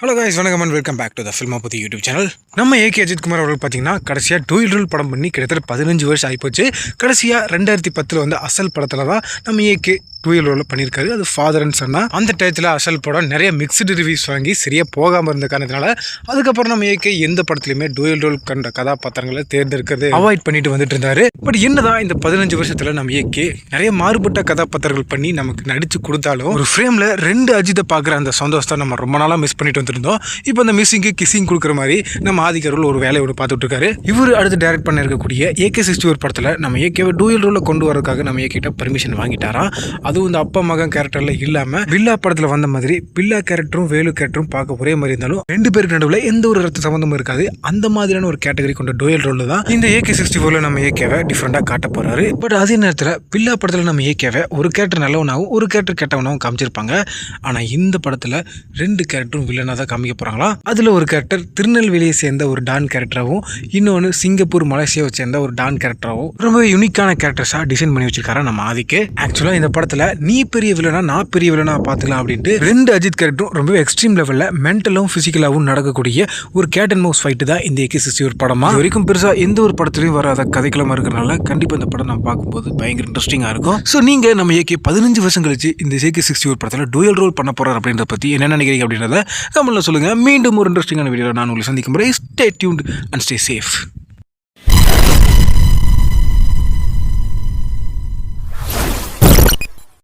Hello guys வணக்கம் and welcome back to the ஃபில்மா பற்றி YouTube channel நம்ம ஏகே அஜித்குமார் அவர்கள் பார்த்தீங்கன்னா கடைசியாக டூயில் ரூல் படம் பண்ணி கிட்டத்தட்ட பதினஞ்சு வருஷம் ஆகிப்போச்சு கடைசியாக ரெண்டாயிரத்தி பத்தில் வந்து அசல் படத்தில் தான் நம்ம ஏகே டூயில் ரோலில் பண்ணியிருக்காரு. அது ஃபாதர் அண்ட் சன்னா அந்த டயத்தில் அசல் படம் நிறைய மிக்சடு ரிவ்யூஸ் வாங்கி சரியாக போகாமல் இருந்த காரணத்தினால அதுக்கப்புறம் நம்ம ஏகே எந்த படத்துலையுமே டூயல் ரோல் கண்ட கதாபாத்திரங்களை தேர்ந்தெடுக்கிறது அவாய்ட் பண்ணிட்டு வந்துட்டு இருந்தாரு பட் என்னதான் இந்த பதினஞ்சு வருஷத்தில் நம்ம இயற்கை நிறைய மாறுபட்ட கதாபாத்திரங்கள் பண்ணி நமக்கு நடிச்சு கொடுத்தாலும் ஒரு ஃப்ரேமில் ரெண்டு அஜித்தை பார்க்குற அந்த சந்தோஷத்தை நம்ம ரொம்ப நாளாக மிஸ் பண்ணிட்டு வந்துருந்தோம் இப்போ அந்த மிஸ்ஸிங்கு கிஸ்ஸிங் கொடுக்குற மாதிரி நம்ம ஆதிக்கருள் ஒரு வேலையோட பார்த்துட்டு இருக்காரு இவர் அடுத்து டைரக்ட் பண்ண இருக்கக்கூடிய ஏகே சிக்ஸ்டி ஒரு படத்தில் நம்ம ஏகேவை டூயல் ரோலில் கொண்டு வரதுக்காக நம்ம ஏகிட்ட பர்மிஷன் வாங்கிட்டாராம். அது அதுவும் இந்த அப்பா மகன் கேரக்டர்ல இல்லாமல் வில்லா படத்தில் வந்த மாதிரி பில்லா கேரக்டரும் வேலு கேரக்டரும் பார்க்க ஒரே மாதிரி இருந்தாலும் ரெண்டு பேருக்கு நடுவில் எந்த ஒரு ரத்த சம்மந்தமும் இருக்காது. அந்த மாதிரியான ஒரு கேட்டகரி கொண்ட டோயல் ரோல் தான் இந்த ஏகே சிக்ஸ்டி ஃபோரில் நம்ம ஏகேவை டிஃப்ரெண்டா காட்ட போறாரு. பட் அதே நேரத்தில் பில்லா படத்தில் நம்ம ஏகேவை ஒரு கேரக்டர் நல்லவனாகவும் ஒரு கேரக்டர் கெட்டவனாகவும் காமிச்சிருப்பாங்க. ஆனால் இந்த படத்தில் ரெண்டு கேரக்டரும் வில்லனாக தான் காமிக்க போகிறாங்களா அதில் ஒரு கேரக்டர் திருநெல்வேலியை சேர்ந்த ஒரு டான் கேரக்டராகவும் இன்னொன்று சிங்கப்பூர் மலேசியாவை சேர்ந்த ஒரு டான் கேரக்டராகவும் ரொம்ப யூனிக்கான கேரக்டர்ஸாக டிசைன் பண்ணி வச்சிருக்காரு நம்ம ஆதிக்கு. ஆக்சுவலாக இந்த படத்தில் நீ பெரிய வில்லனா நான் பெரிய வில்லனா பார்த்துக்கலாம் அப்படின்ட்டு ரெண்டு அஜித் கேரக்டரும் ரொம்ப எக்ஸ்ட்ரீம் லெவலில் மென்டலும் ஃபிசிக்கலாகவும் நடக்கக்கூடிய ஒரு கேட் அண்ட் மவுஸ் ஃபைட்டு தான் இந்த ஏகே சிக்ஸ்டி ஒரு படமா? வரைக்கும் பெருசாக எந்த ஒரு படத்துலையும் வராத கதைக்கிழமை இருக்கிறனால கண்டிப்பாக இந்த படம் நான் பார்க்கும்போது பயங்கர இன்ட்ரெஸ்டிங்காக இருக்கும். ஸோ நீங்கள் நம்ம ஏகே பதினஞ்சு வருஷம் கழிச்சு இந்த ஏகே சிக்ஸ்டி ஒரு படத்தில் டூயல் ரோல் பண்ண போகிறார் அப்படின்றத பற்றி என்ன நினைக்கிறீங்க அப்படின்றத கமெண்ட்ல சொல்லுங்கள் மீண்டும் ஒரு இன்ட்ரெஸ்டிங்கான வீடியோ நான் உங்களை சந்திக்கும் முறை stay tuned and stay safe